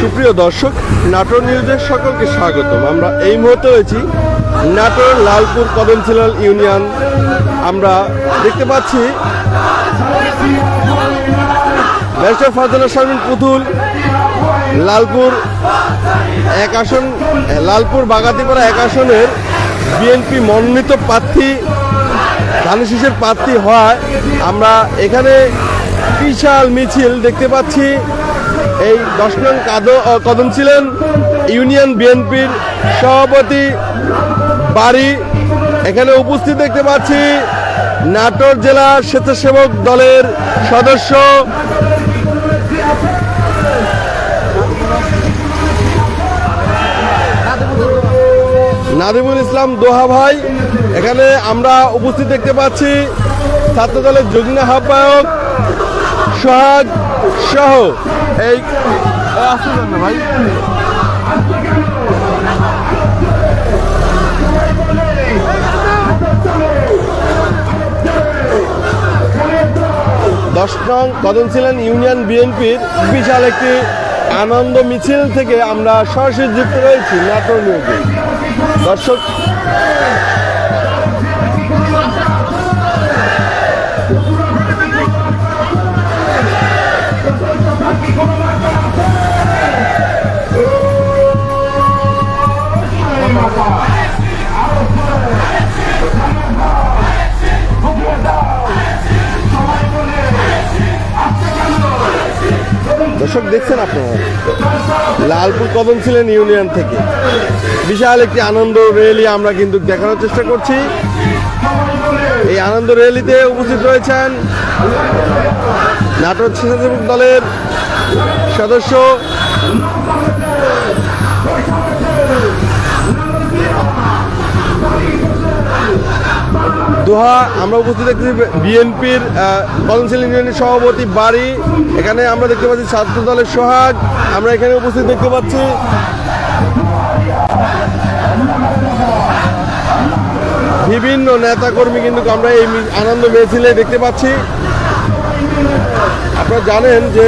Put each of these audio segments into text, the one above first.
সুপ্রিয় দর্শক, নাটোর নিউজের সকলকে স্বাগতম। আমরা এই মুহূর্তে রয়েছি নাটোর লালপুর কদমছিলাল ইউনিয়ন। আমরা দেখতে পাচ্ছি ব্যারিস্টার ফাজলা শারমিন পুতুল, লালপুর এক আসন, লালপুর বাগাতিপাড়া এক আসনের বিএনপি মনোনীত প্রার্থী ধানুশিসের প্রার্থী হয় আমরা এখানে বিশাল মিছিল দেখতে পাচ্ছি। এই দশ নং কাদ- কদম ছিলেন। ইউনিয়ন বিএনপির সভাপতি বাড়ি এখানে উপস্থিত দেখতে পাচ্ছি নাটোর জেলা স্বেচ্ছাসেবক দলের সদস্য। নাদিমুল ইসলাম দোহা ভাই, এখানে আমরা উপস্থিত দেখতে পাচ্ছি ছাত্র দলের যুগ্ম আহ্বায়ক সোহাগ সহ এই ভাই। দশ নং কদম ছিলেন ইউনিয়ন বিএনপির বিশাল একটি আনন্দ মিছিল থেকে আমরা সরাসরি যুক্ত রয়েছি, নাটোর দর্শক দর্শক দেখছেন আপনারা? লালপুর কদম ছিলেন ইউনিয়ন থেকে। বিশাল একটি আনন্দ রেলি আমরা কিন্তু দেখানোর চেষ্টা করছি। এই আনন্দ রেলিতে উপস্থিত রয়েছেন নাটক স্বেচ্ছাসেবক দলের সদস্য দোহা, আমরা উপস্থিত দেখছি বিএনপির কাউন্সিল ইউনিয়নের সভাপতি বাড়ি। এখানে আমরা দেখতে পাচ্ছি ছাত্র দলের সোহাগ। আমরা এখানে উপস্থিত দেখতে পাচ্ছি বিভিন্ন নেতাকর্মী কিন্তু আমরা এই আনন্দ মিছিলে দেখতে পাচ্ছি। আপনারা জানেন যে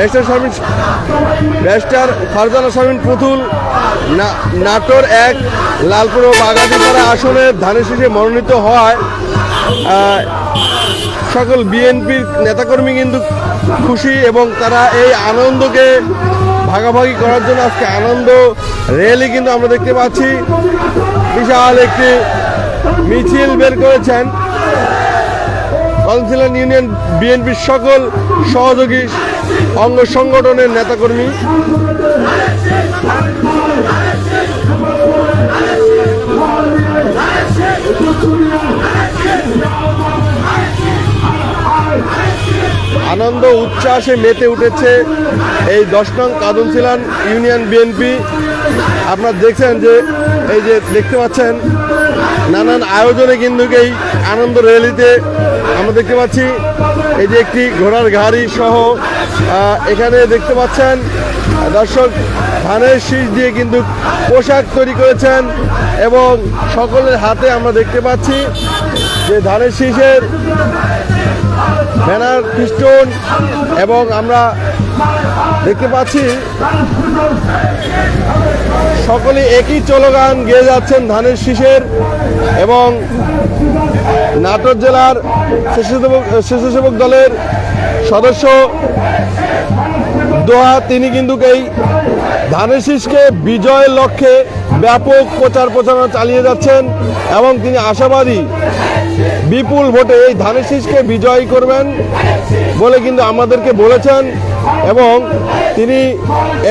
ব্যারিস্টার শারমিন ব্যারিস্টার ফারজানা শারমিন পুতুল নাটোর এক, লালপুর ও বাগাতিপাড়া আসনে ধানের শীষে মনোনীত হওয়ায় সকল বিএনপির নেতাকর্মী কিন্তু খুশি এবং তারা এই আনন্দকে ভাগাভাগি করার জন্য আজকে আনন্দ র্যালি কিন্তু আমরা দেখতে পাচ্ছি। বিশাল একটি মিছিল বের করেছেন। কাউন্সিলর ইউনিয়ন বিএনপির সকল সহযোগী অঙ্গ সংগঠনের নেতাকর্মী। আনন্দ উচ্ছ্বাসে মেতে উঠেছে এই দশ নং কাদমশিলান ইউনিয়ন বিএনপি। আপনারা দেখছেন যে, এই যে দেখতে পাচ্ছেন, নানান আয়োজনে কিন্তু এই আনন্দ র্যালিতে আমরা দেখতে পাচ্ছি এই যে একটি ঘোড়ার গাড়ি সহ এখানে দেখতে পাচ্ছেন, দর্শক, ধানের শীষ দিয়ে কিন্তু পোশাক তৈরি করেছেন এবং সকলের হাতে আমরা দেখতে পাচ্ছি যে ধানের শীষের ব্যানার খ্রিস্টন এবং আমরা দেখতে পাচ্ছি সকলে একই চলগান গেয়ে যাচ্ছেন ধানের শীষের এবং নাটোর জেলার স্বেচ্ছাসেবক দলের সদস্য দোহা, তিনি কিন্তু এই ধানের শীষকে বিজয়ের লক্ষ্যে ব্যাপক প্রচার প্রচারণা চালিয়ে যাচ্ছেন এবং তিনি আশাবাদী বিপুল ভোটে এই ধানের শীষকে বিজয়ী করবেন বলে কিন্তু আমাদেরকে বলেছেন এবং তিনি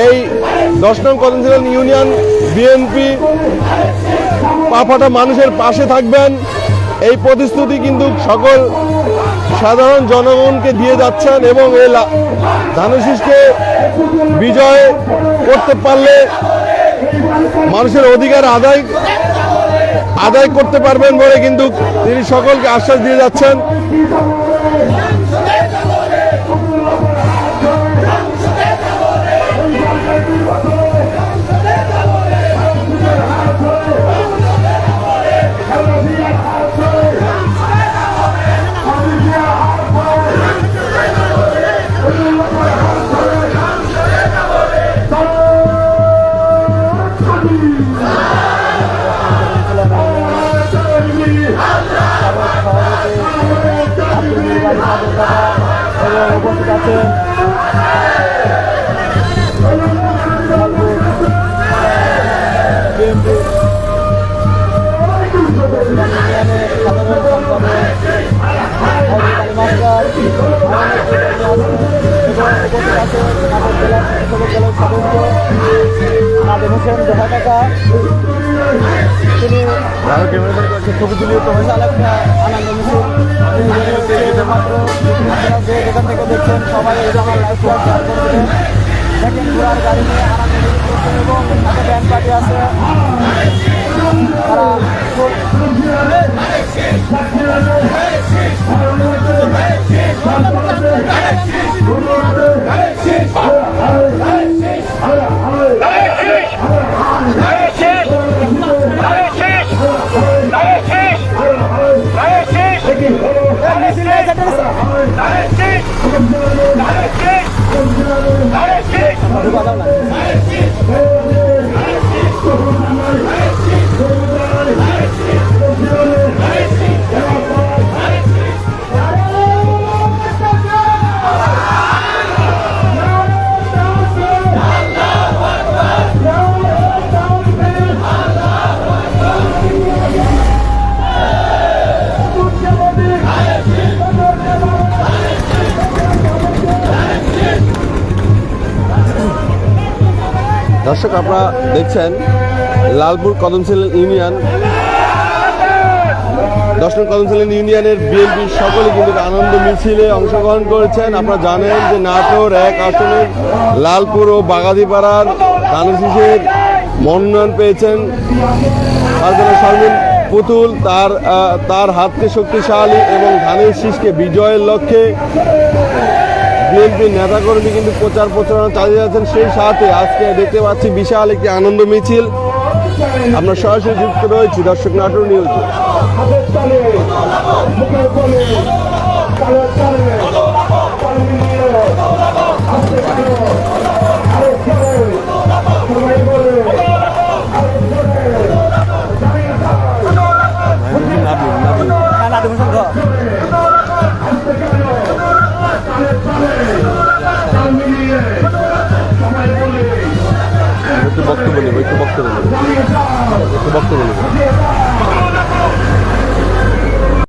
এই দশ নং কদমশিলান ইউনিয়ন বিএনপি পাফাটা মানুষের পাশে থাকবেন। এই প্রতিশ্রুতি কিন্তু সকল সাধারণ জনগণকে দিয়ে যাচ্ছেন এবং এই লা- ধানুশীষকে বিজয় করতে পারলে মানুষের অধিকার আদায় আদায় করতে পারবেন বলে কিন্তু তিনি সকলকে আশ্বাস দিয়ে যাচ্ছেন। সদস্য নাদিম হোসেন দোহা কাকা তিনি একটা আনন্দ মিছিল। মাত্র। দেখছেন সবাই এই আমার লাইফ শেয়ার গাড়ি নিয়ে আনন্দ এবং একটা ব্যান্ড আছে। খুব ঢুকা দাও দর্শক, আপনারা দেখছেন লালপুর কদমশিল ইউনিয়ন। দশ নং কদমশিল ইউনিয়নের বিএনপি সকলে কিন্তু আনন্দ মিছিলে অংশগ্রহণ করেছেন। আপনারা জানেন যে নাটোর এক আসনের লালপুর ও বাগাদিপাড়ার ধানশিসের মনোনয়ন পেয়েছেন। রাজধানী শারমিন পুতুল, তার তার হাতকে শক্তিশালী এবং ধানের শীষকে বিজয়ের লক্ষ্যে বিএনপির নেতাকর্মী কিন্তু প্রচার প্রচারণা চালিয়ে যাচ্ছেন সেই সাথে আজকে দেখতে পাচ্ছি বিশাল একটি আনন্দ মিছিল। আমরা সরাসরি যুক্ত রয়েছি দর্শক নাটোর নিউজে। হোসেন ঘর একটু বক্তব্য নেব একটু বক্তব্য নেব। একটু বক্তব্য নেব।